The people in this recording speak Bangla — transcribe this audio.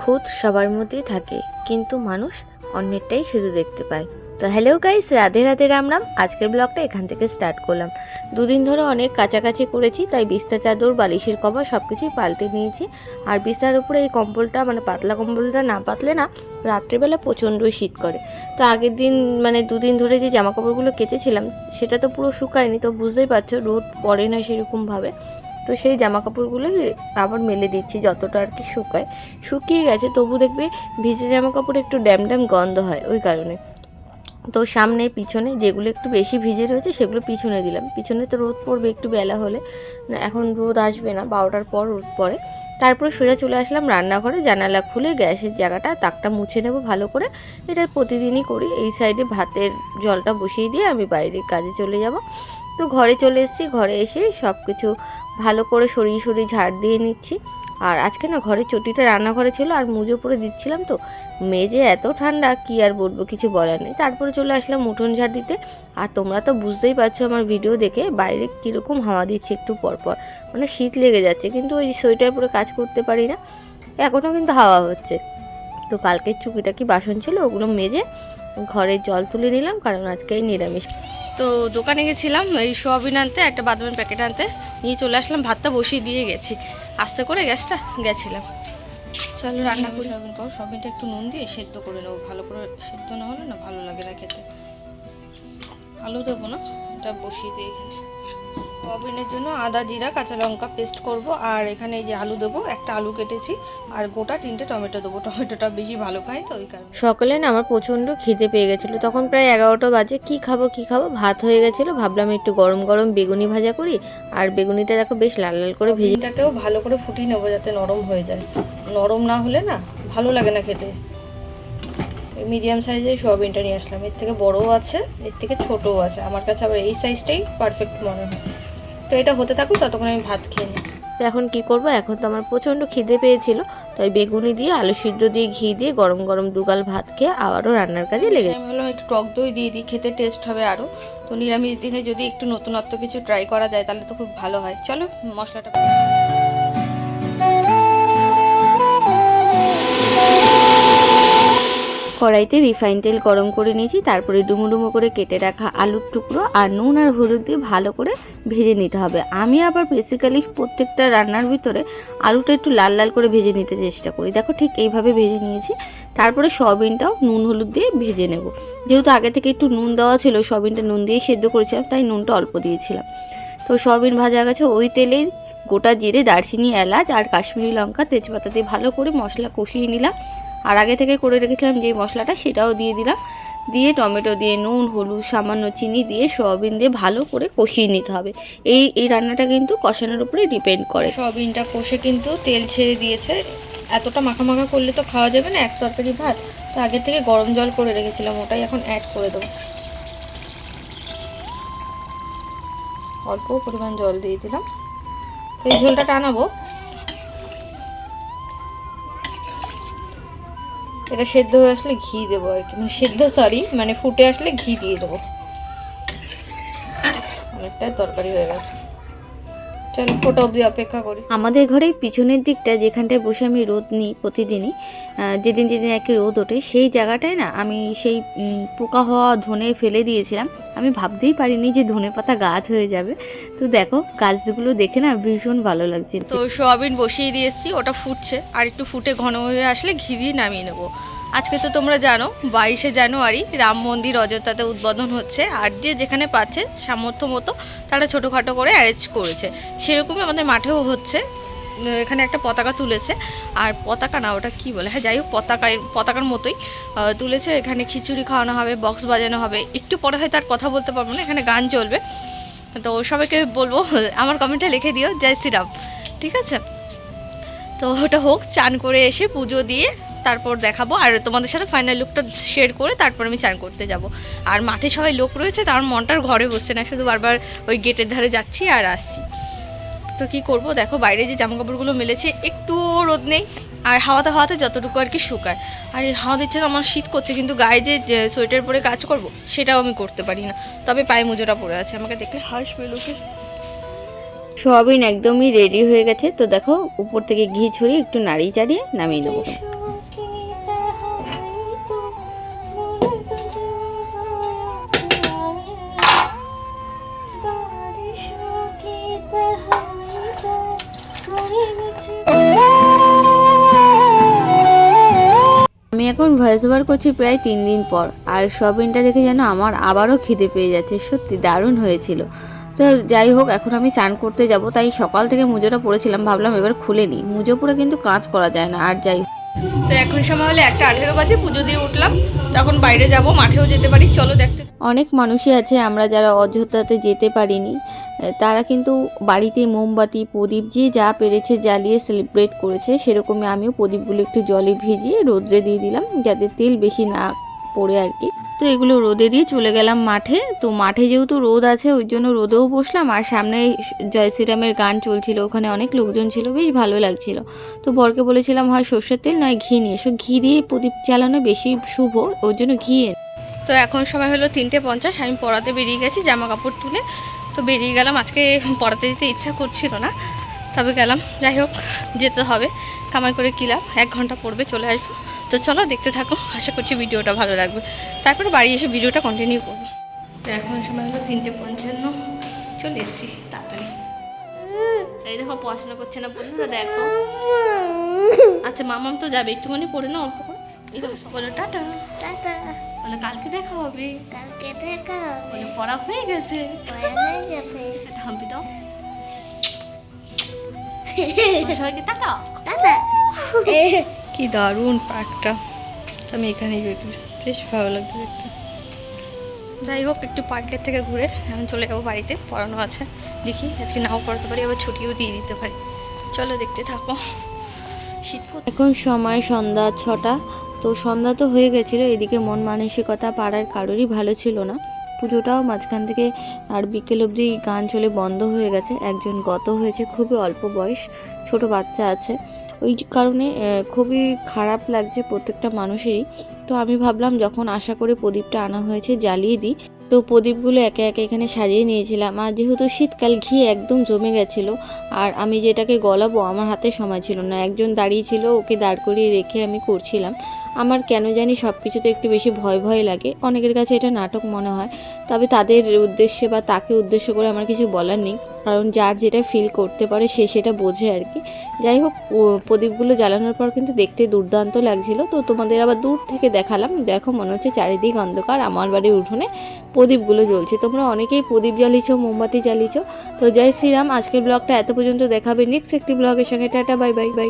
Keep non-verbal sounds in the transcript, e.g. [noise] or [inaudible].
খুঁত সবার মধ্যেই থাকে, কিন্তু মানুষ অন্যেরটাই শুধু দেখতে পায়। তো হ্যালো গাইস রাধে রাধে রাম রাম। আজকের ব্লগটা এখান থেকে স্টার্ট করলাম। দুদিন ধরে অনেক কাছাকাছি করেছি, তাই বিস্তার চাদর, বালিশের কভার সব কিছুই পাল্টে নিয়েছি। আর বিস্তার উপরে এই কম্বলটা মানে পাতলা কম্বলটা না পাতলে না, রাত্রিবেলা প্রচণ্ডই শীত করে। তো আগের দিন মানে দুদিন ধরে যে জামা কাপড়গুলো কেচেছিলাম, সেটা তো পুরো শুকায়নি, তো বুঝতেই পারছ, রোদ পড়ে না সেরকমভাবে। তো সেই জামা কাপড়গুলো আবার মেলে দিচ্ছি যতটা আর কি শুকায়। শুকিয়ে গেছে, তবু দেখবে ভিজে জামা কাপড় একটু ড্যাম ড্যাম গন্ধ হয় ওই কারণে। তো সামনে, পিছনে যেগুলো একটু বেশি ভিজে রয়েছে সেগুলো পিছনে দিলাম। পিছনে তো রোদ পড়বে একটু বেলা হলে। এখন রোদ আসবে না, বারোটার পর রোদ পড়ে। তারপরে সোজা চলে আসলাম রান্নাঘরে, জানালা খুলে গ্যাসের জায়গাটা তাকটা মুছে নেব ভালো করে। এটা প্রতিদিনই করি, এই সাইডে ভাতের জলটা বসিয়ে দিয়ে আমি বাইরে কাজে চলে যাব। তো ঘরে চলে এসেছি, ঘরে এসে সব কিছু ভালো করে সরিয়ে সরিয়ে ঝাড় দিয়ে নিচ্ছি। আর আজকে না ঘরের চটিটা রান্নাঘরে ছিল আর মুজো পরে দিচ্ছিলাম তো। মেজে এত ঠান্ডা, কি আর বলব, কিছু বলার নেই। তারপরে চলে আসলাম উঠোন ঝাড় দিতে। আর তোমরা তো বুঝতেই পারছ আমার ভিডিও দেখে বাইরে কীরকম হাওয়া দিচ্ছে একটু পরপর। মানে শীত লেগে যাচ্ছে, কিন্তু ওই সোয়েটার পরে কাজ করতে পারি না। এখনও কিন্তু হাওয়া হচ্ছে। তো কালকের চুকিটা কি বাসন ছিল ওগুলো মেজে ঘরে জল তুলে নিলাম, কারণ আজকেই নিরামিষ। তো দোকানে গেছিলাম, এই সোয়াবিন আনতে, একটা বাদামের প্যাকেট আনতে, নিয়ে চলে আসলাম, ভাতটা বসিয়ে দিয়ে গেছি। আস্তে করে গ্যাসটা গেছিলাম। চলো রান্না করি। সোয়াবিন করো সোয়াবিনটা একটু নুন দিয়ে সেদ্ধ করে নেব। ভালো করে সেদ্ধ না হলে না ভালো লাগে না খেতে। আলু দেবো না এটা বসিয়ে দিয়ে এখানে। সোয়াবিনের জন্য আদা জিরা কাঁচা লঙ্কা পেস্ট করব। আর এখানে এই যে আলু দেবো একটা আলু কেটেছি। আর গোটা তিনটে টমেটো দেবো। টমেটোটা বেশি ভালো খাই তো ওই কারণে। সকালে না আমার প্রচণ্ড খিদে পেয়ে গেছিল। তখন প্রায় এগারোটা বাজে। কি খাব কি খাব? ভাত হয়ে গেছিল। ভাবলাম একটু গরম গরম বেগুনি ভাজা করি। আর বেগুনিটা দেখো বেশ লাল লাল করে ভেজে ভালো করে ফুটিয়ে নেব যাতে নরম হয়ে যায়। নরম না হলে না ভালো লাগে না খেতে। মিডিয়াম সাইজের সোয়াবিনটা নিয়ে আসলাম। এর থেকে বড়ও আছে এর থেকে ছোটও আছে। আমার কাছে আবার এই সাইজটাই পারফেক্ট মনে হয়। তো এটা হতে থাকুক ততক্ষণ আমি ভাত খেয়ে নিই। তো এখন কি করব? এখন তো আমার প্রচণ্ড খিদে পেয়েছিল তাই বেগুনি দিয়ে আলু সিদ্ধ দিয়ে ঘি দিয়ে গরম গরম দুগাল ভাত খেয়ে আবারও রান্নার কাজে লেগে আমি ভাবলাম একটু টক দই দিয়ে দিই খেতে টেস্ট হবে আরও তো নিরামিষ দিনে যদি একটু নতুনত্ব কিছু ট্রাই করা যায় তাহলে তো খুব ভালো হয়। চলো মশলাটা কড়াইতে রিফাইন তেল গরম করে নিয়েছি, তারপরে ডুমো ডুমো করে কেটে রাখা আলুর টুকরো আর নুন আর হলুদ দিয়ে ভালো করে ভেজে নিতে হবে। আমি আবার বেসিক্যালি প্রত্যেকটা রান্নার ভিতরে আলুটা একটু লাল লাল করে ভেজে নিতে চেষ্টা করি। দেখো ঠিক এইভাবে ভেজে নিয়েছি। তারপরে সয়াবিনটাও নুন হলুদ দিয়ে ভেজে নেব। যেহেতু আগে থেকে একটু নুন দেওয়া ছিল, সয়াবিনটা নুন দিয়ে সেদ্ধ করেছিলাম, তাই নুনটা অল্প দিয়েছিলাম। তো সয়াবিন ভাজা গেছে। ওই তেলেই গোটা জিরে, দারচিনি, এলাচ আর কাশ্মীরি লঙ্কা, তেজপাতা দিয়ে ভালো করে মশলা কষিয়ে নিলাম। আর আগে থেকে করে রেখেছিলাম যে মশলাটা সেটাও দিয়ে দিলাম। দিয়ে টমেটো দিয়ে, নুন, হলুদ, সামান্য চিনি দিয়ে, সয়াবিন দিয়ে ভালো করে কষিয়ে নিতে হবে। এই এই রান্নাটা কিন্তু কষানোর উপরে ডিপেন্ড করে। সয়াবিনটা কষে কিন্তু তেল ছেড়ে দিয়েছে। এতটা মাখা মাখা করলে তো খাওয়া যাবে না, এক তরকারি ভাত। তো আগে থেকে গরম জল করে রেখেছিলাম, ওটাই এখন অ্যাড করে দেবো। অল্প পরিমাণ জল দিয়ে দিলাম। এই ঝোলটা টানাবো। এটা সেদ্ধ হয়ে আসলে ঘি দেবো আর কি। মানে সেদ্ধ সরি মানে ফুটে আসলে ঘি দিয়ে দেবো। অনেকটা তরকারি হয়ে গেছে। চলো ফোটো অবধি অপেক্ষা করি। আমাদের ঘরের পিছনের দিকটা যেখানটায় বসে আমি রোদ নিই প্রতিদিনই যেদিন যেদিন একই রোদ ওঠে সেই জায়গাটায় না আমি সেই পোকা হওয়া ধনে ফেলে দিয়েছিলাম। আমি ভাবতেই পারিনি যে ধনে পাতা গাছ হয়ে যাবে। তো দেখো গাছগুলো দেখে না ভীষণ ভালো লাগছে। তো সোয়াবিন বসিয়ে দিয়ে এসেছি ওটা ফুটছে। আর একটু ফুটে ঘন হয়ে আসলে ঘি দিয়ে নামিয়ে নেব। আজকে তো তোমরা জানো, বাইশে জানুয়ারি রাম মন্দির অযোধ্যাতে উদ্বোধন হচ্ছে। আর যে যেখানে পাচ্ছে, সামর্থ্য মতো তারা ছোটোখাটো করে অ্যারেঞ্জ করেছে। সেরকমই আমাদের মাঠেও হচ্ছে। এখানে একটা পতাকা তুলেছে। আর পতাকা না, ওটা কি বলে? হ্যাঁ যাই হোক পতাকা পতাকার মতোই তুলেছে। এখানে খিচুড়ি খাওয়ানো হবে বক্স বাজানো হবে। একটু পরে হয়তো আর কথা বলতে পারব না, এখানে গান চলবে। তো সবাইকে বলব, আমার কমেন্টে লিখে দিও, জয় শ্রীরাম। ঠিক আছে? তো ওটা হোক, চান করে এসে পুজো দিয়ে তারপর দেখাবো। আর তোমাদের সাথে ফাইনাল লুকটা শেয়ার করে তারপর আমি চান করতে যাব। আর মাঠে সবাই লোক রয়েছে, তার মনটার ঘরে বসছে না, শুধু বারবার ওই গেটের ধারে যাচ্ছি আর আসছি। তো কি করব? দেখো, বাইরে যে জামা কাপড়গুলো মেলেছে একটু রোদ নেই। আর হাওয়াতে হাওয়াতে যতটুকু আর কি শুকায়। আর এই হাওয়া দিচ্ছে, আমার শীত করছে, কিন্তু গায়ে যে সোয়েটার পরে কাজ করব, সেটাও আমি করতে পারি না। তবে পায়ে মুজোটা পড়ে আছে, আমাকে দেখলে হাসবে লোকে সোয়াবিন একদমই রেডি হয়ে গেছে। তো দেখো, উপর থেকে ঘি ছড়িয়ে একটু নাড়িয়ে চাড়িয়ে নামিয়ে দেবো এখন ভয়েস ওভার করছি প্রায় তিন দিন পর। আর সবিনটা দেখে যেন আমার আবারও খিদে পেয়ে যাচ্ছে। সত্যি দারুণ হয়েছিল। তো যাই হোক, এখন আমি চান করতে যাব। তাই সকাল থেকে মুজোটা পড়েছিলাম ভাবলাম এবার খুলে নিই। মুজো পরে কিন্তু কাজ করা যায় না। আর যাই তো এখন সময় হলে একটা আঠেরো বাজে পুজো দিয়ে উঠলাম। তখন বাইরে যাব, মাঠেও যেতে পারি। চলো দেখতে অনেক মানুষই আছে, আমরা যারা অযোধ্যাতে যেতে পারিনি। তারা কিন্তু বাড়িতে মোমবাতি, প্রদীপ, যে যা পেরেছে জ্বালিয়ে সেলিব্রেট করেছে, সেরকমই আমিও প্রদীপগুলো একটু জলে ভিজিয়ে রোদ্রে দিয়ে দিলাম, যাতে তেল বেশি না পড়ে আর কি। তো এগুলো রোদে দিয়ে চলে গেলাম মাঠে। তো মাঠে যেহেতু রোদ আছে, ওই জন্য রোদেও বসলাম, আর সামনে জয় শ্রীরামের গান চলছিল, ওখানে অনেক লোকজন ছিল, বেশ ভালো লাগছিল। তো বরকে বলেছিলাম, হয় সর্ষের তেল, নয় ঘি নিয়ে এসো। ঘি দিয়ে প্রদীপ জ্বালানো বেশি শুভ, ওর জন্য ঘি তো এখন সময় হলো তিনটে পঞ্চাশ, আমি পড়াতে বেরিয়ে গেছি জামা কাপড় তুলে। তো বেরিয়ে গেলাম, আজকে পড়াতে যেতে ইচ্ছা করছিল না। তবে গেলাম, যাই হোক, যেতে হবে। কামাই করে কী লাভ? এক ঘণ্টা পড়বে, চলে আসব। তো চলো, দেখতে থাকো। আশা করছি ভিডিওটা ভালো লাগবে। তারপরে বাড়ি এসে ভিডিওটা কন্টিনিউ করব। তো এখন সময় হলো তিনটে পঞ্চান্ন। চলে এসেছি, তাড়াতাড়ি। এই দেখো, পড়াশোনা করছে না বন্ধুরা, দেখো। আচ্ছা মামাম তো যাবে, একটুখানি পড়ে না অল্প করে। এই দেখো, সকলে, টাটা। টাটা। বলে কালকে দেখা হবে। কালকে দেখা বলে পড়া হয়ে গেছে। পড়া হয়ে গেছে। হাম্পি দাও। [laughs] সবাইকে টাকা [laughs] কি দারুণ পার্কটা। আমি এখানেই বেরোবি বেশ ভালো লাগছে দেখতে। যাই হোক একটু পার্কের থেকে ঘুরে এখন চলে যাব বাড়িতে। পড়ানো আছে। দেখি আজকে নাও পড়াতে পারি আবার ছুটিও দিয়ে দিতে পারি। চলো দেখতে থাকো। শীত করছে এখন সময় সন্ধ্যা ছটা। তো সন্ধ্যা তো হয়ে গেছিল, এদিকে মন মানসিকতা পাড়ার কারোরই ভালো ছিল না। পুজোটাও মাঝখান থেকে আর বিকেল অবধি গান চলে বন্ধ হয়ে গেছে, একজন গত হয়েছে, খুবই অল্প বয়স, ছোট বাচ্চা আছে। ওই কারণে খুবই খারাপ লাগছে প্রত্যেকটা মানুষেরই। তো আমি ভাবলাম যখন আশা করে প্রদীপটা আনা হয়েছে জ্বালিয়ে দিই, তো প্রদীপগুলো একে একে এখানে সাজিয়ে নিয়েছিলাম। আর যেহেতু শীতকাল, ঘি একদম জমে গেছিল, আর আমি যেটাকে গলাবো আমার হাতে সময় ছিল না। একজন দাঁড়িয়ে ছিল, ওকে দাঁড় করিয়ে রেখে আমি করছিলাম। আমার কেন জানি সব কিছুতে একটু বেশি ভয় ভয় লাগে। অনেকের কাছে এটা নাটক মনে হয়। তবে তাদের উদ্দেশ্যে বা তাকে উদ্দেশ্য করে আমার কিছু বলার নেই। কারণ যার যেটা ফিল করতে পারে সে সেটা বোঝে আর কি। যাই হোক প্রদীপগুলো জ্বালানোর পর কিন্তু দেখতে দুর্দান্ত লাগছিল। তো তোমাদের আবার দূর থেকে দেখালাম। দেখো, মনে হচ্ছে চারিদিক অন্ধকার আমার বাড়ির উঠোনে প্রদীপগুলো জ্বলছে। তোমরা অনেকেই প্রদীপ জ্বালিয়েছো, মোমবাতি জ্বালিয়েছো। তো জয় শ্রীরাম, আজকের ব্লগটা এত পর্যন্ত দেখাবে। নেক্সট একটি ব্লগের সঙ্গে টাটা বাই বাই বাই